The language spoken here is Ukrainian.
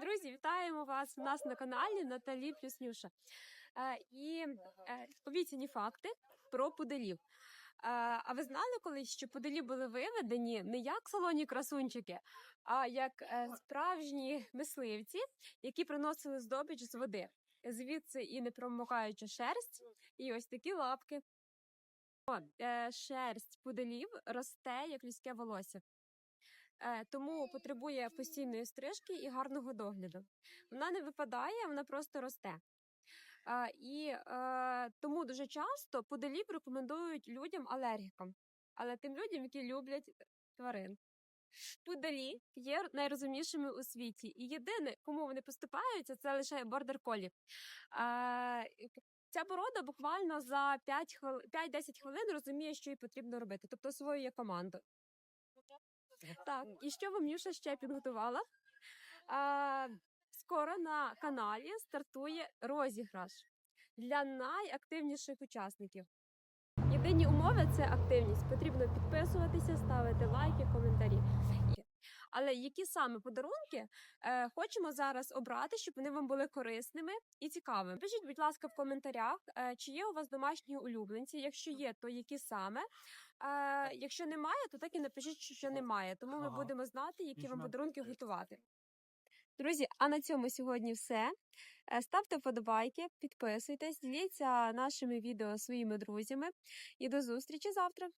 Друзі, вітаємо вас у нас на каналі Наталі плюс Нюша. Е, і е, обіцяні факти про пуделів. Е, а ви знали колись, що пуделі були виведені не як салонні красунчики, а як справжні мисливці, які приносили здобич з води. Звідси і непромокаюча шерсть, і ось такі лапки. Шерсть пуделів росте як людське волосся. Е, тому потребує постійної стрижки і гарного догляду. Вона не випадає, вона просто росте. І е, тому дуже часто пуделів рекомендують людям алергікам, але тим людям, які люблять тварин. Пуделі є найрозумнішими у світі, і єдине, кому вони поступаються, це лише бордер колі. Ця порода буквально за 5 хвили- 5-10 хвилин розуміє, що їй потрібно робити, тобто освоює команду. Так, і що вам Нюша ще підготувала? А, скоро на каналі стартує розіграш для найактивніших учасників. Єдині умови це активність. Потрібно підписуватися, ставити лайки, коментарі. Але які саме подарунки е, хочемо зараз обрати, щоб вони вам були корисними і цікавими? Пишіть, будь ласка, в коментарях, е, чи є у вас домашні улюбленці. Якщо є, то які саме? Е, якщо немає, то так і напишіть, що немає. Тому ми Ага. будемо знати, які вам подарунки готувати. Друзі, а на цьому сьогодні все. Е, Ставте вподобайки, підписуйтесь, діліться нашими відео своїми друзями і до зустрічі завтра.